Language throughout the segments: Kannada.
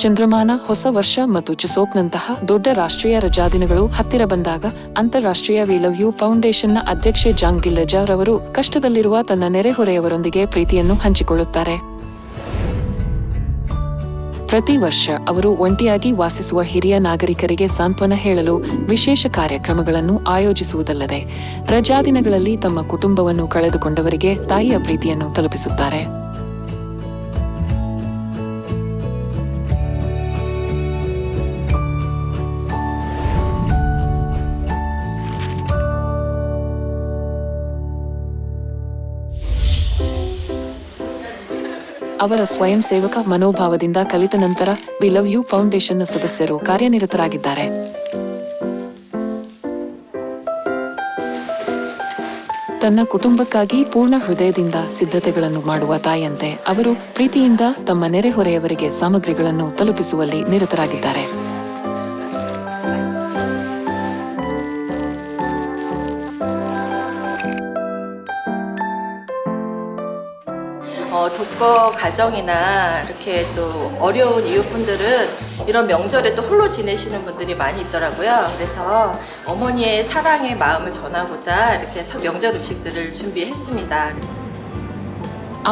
ಚಂದ್ರಮಾನ ಹೊಸ ವರ್ಷ ಮತ್ತು ಚುಸೋಕ್ನಂತಹ ದೊಡ್ಡ ರಾಷ್ಟ್ರೀಯ ರಜಾದಿನಗಳು ಹತ್ತಿರ ಬಂದಾಗ ಅಂತಾರಾಷ್ಟ್ರೀಯ ವಿ ಲವ್ ಯು ಫೌಂಡೇಶನ್ನ ಅಧ್ಯಕ್ಷೆ ಜಾಂಗ್ ರವರು ಕಷ್ಟದಲ್ಲಿರುವ ತನ್ನ ನೆರೆಹೊರೆಯವರೊಂದಿಗೆ ಪ್ರೀತಿಯನ್ನು ಹಂಚಿಕೊಳ್ಳುತ್ತಾರೆ. ಪ್ರತಿ ವರ್ಷ ಅವರು ಒಂಟಿಯಾಗಿ ವಾಸಿಸುವ ಹಿರಿಯ ನಾಗರಿಕರಿಗೆ ಸಾಂತ್ವನ ಹೇಳಲು ವಿಶೇಷ ಕಾರ್ಯಕ್ರಮಗಳನ್ನು ಆಯೋಜಿಸುವುದಲ್ಲದೆ ರಜಾದಿನಗಳಲ್ಲಿ ತಮ್ಮ ಕುಟುಂಬವನ್ನು ಕಳೆದುಕೊಂಡವರಿಗೆ ತಾಯಿಯ ಪ್ರೀತಿಯನ್ನು ತಲುಪಿಸುತ್ತಾರೆ. ಅವರ ಸ್ವಯಂ ಸೇವಕ ಮನೋಭಾವದಿಂದ ಕಲಿತ ನಂತರ ವಿ ಲವ್ ಯು ಫೌಂಡೇಶನ್ನ ಸದಸ್ಯರು ಕಾರ್ಯನಿರತರಾಗಿದ್ದಾರೆ. ತನ್ನ ಕುಟುಂಬಕ್ಕಾಗಿ ಪೂರ್ಣ ಹೃದಯದಿಂದ ಸಿದ್ಧತೆಗಳನ್ನು ಮಾಡುವ ತಾಯಿಯಂತೆ ಅವರು ಪ್ರೀತಿಯಿಂದ ತಮ್ಮ ನೆರೆಹೊರೆಯವರಿಗೆ ಸಾಮಗ್ರಿಗಳನ್ನು ತಲುಪಿಸುವಲ್ಲಿ ನಿರತರಾಗಿದ್ದಾರೆ. 어, 독거 가정이나 이렇게 또 어려운 이웃분들은 이런 명절에 또 홀로 지내시는 분들이 많이 있더라고요. 그래서 어머니의 사랑의 마음을 전하고자 이렇게 서- 명절 음식들을 준비했습니다.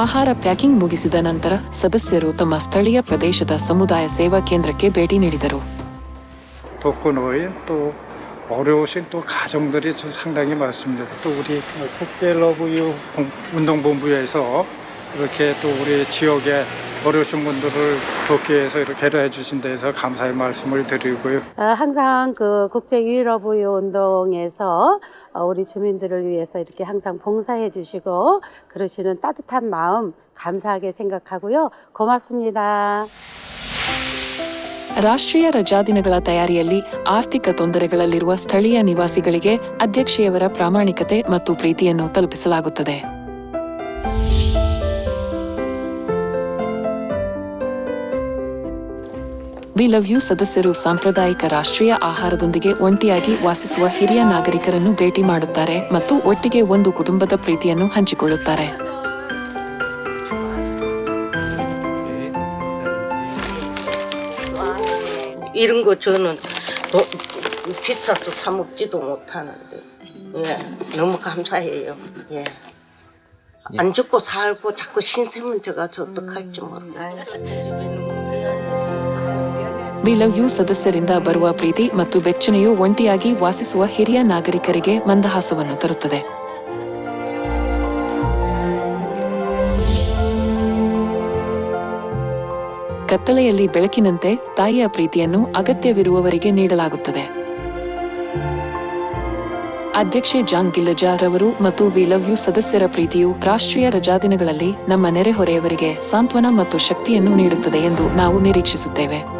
ಆಹಾರ ಪ್ಯಾಕಿಂಗ್ ಮುಗಿಸಿದ ನಂತರ ಸದಸ್ಯರು ತಮ್ಮ ಸ್ಥಳೀಯ ಪ್ರದೇಶದ ಸಮುದಾಯ ಸೇವಾ ಕೇಂದ್ರಕ್ಕೆ ಭೇಟಿ ನೀಡಿದರು 독거노인 또 어려우신 또 가정들이 좀 상당히 많습니다. 또 우리 국제 러브유 공- 운동본부에서 이렇게 또 우리 지역에 어려우신 분들을 돕기 위해서 이렇게 배려해 주신 데서 감사의 말씀을 드리고요. 어, 항상 그 국제 유일러브유 운동에서 어, 우리 주민들을 위해서 이렇게 항상 봉사해 주시고 그러시는 따뜻한 마음 감사하게 생각하고요. 고맙습니다. ರಾಷ್ಟ್ರೀಯ ರಜಾದಿನಗಳ ತಯಾರಿಯಲ್ಲಿ ಆರ್ಥಿಕ ತೊಂದರೆಗಳಲ್ಲಿರುವ ಸ್ಥಳೀಯ ನಿವಾಸಿಗಳಿಗೆ ಅಧ್ಯಕ್ಷೆಯವರ ಪ್ರಾಮಾಣಿಕತೆ ಮತ್ತು ಪ್ರೀತಿಯನ್ನು ತಲುಪಿಸಲಾಗುತ್ತದೆ ವಿ ಲವ್ ಯು ಸದಸ್ಯರು ಸಾಂಪ್ರದಾಯಿಕ ರಾಷ್ಟ್ರೀಯ ಆಹಾರದೊಂದಿಗೆ ಒಂಟಿಯಾಗಿ ವಾಸಿಸುವ ಹಿರಿಯ ನಾಗರಿಕರನ್ನು ಭೇಟಿ ಮಾಡುತ್ತಾರೆ ಮತ್ತು ಒಟ್ಟಿಗೆ ಒಂದು ಕುಟುಂಬದ ಪ್ರೀತಿಯನ್ನು ಹಂಚಿಕೊಳ್ಳುತ್ತಾರೆ 이런 거 저는 도, 비싸서 사 먹지도 못하는데 예 너무 감사해요 예. 안 죽고 살고 자꾸 신세면 제가 저 어떡할지 모르겠어요 ವಿ ಲವ್ ಯು ಸದಸ್ಯರಿಂದ ಬರುವ ಪ್ರೀತಿ ಮತ್ತು ಬೆಚ್ಚನೆಯು ಒಂಟಿಯಾಗಿ ವಾಸಿಸುವ ಹಿರಿಯ ನಾಗರಿಕರಿಗೆ ಮಂದಹಾಸವನ್ನು ತರುತ್ತದೆ. ಕತ್ತಲೆಯಲ್ಲಿ ಬೆಳಕಿನಂತೆ ತಾಯಿಯ ಪ್ರೀತಿಯನ್ನು ಅಗತ್ಯವಿರುವವರಿಗೆ ನೀಡಲಾಗುತ್ತದೆ. ಅಧ್ಯಕ್ಷೆ ಜಾಂಗ್ ಗಿಲ್ಲಜಾ ರವರು ಮತ್ತು ವಿ ಲವ್ ಯು ಸದಸ್ಯರ ಪ್ರೀತಿಯು ರಾಷ್ಟ್ರೀಯ ರಜಾದಿನಗಳಲ್ಲಿ ನಮ್ಮ ನೆರೆಹೊರೆಯವರಿಗೆ ಸಾಂತ್ವನ ಮತ್ತು ಶಕ್ತಿಯನ್ನು ನೀಡುತ್ತದೆ ಎಂದು ನಾವು ನಿರೀಕ್ಷಿಸುತ್ತೇವೆ.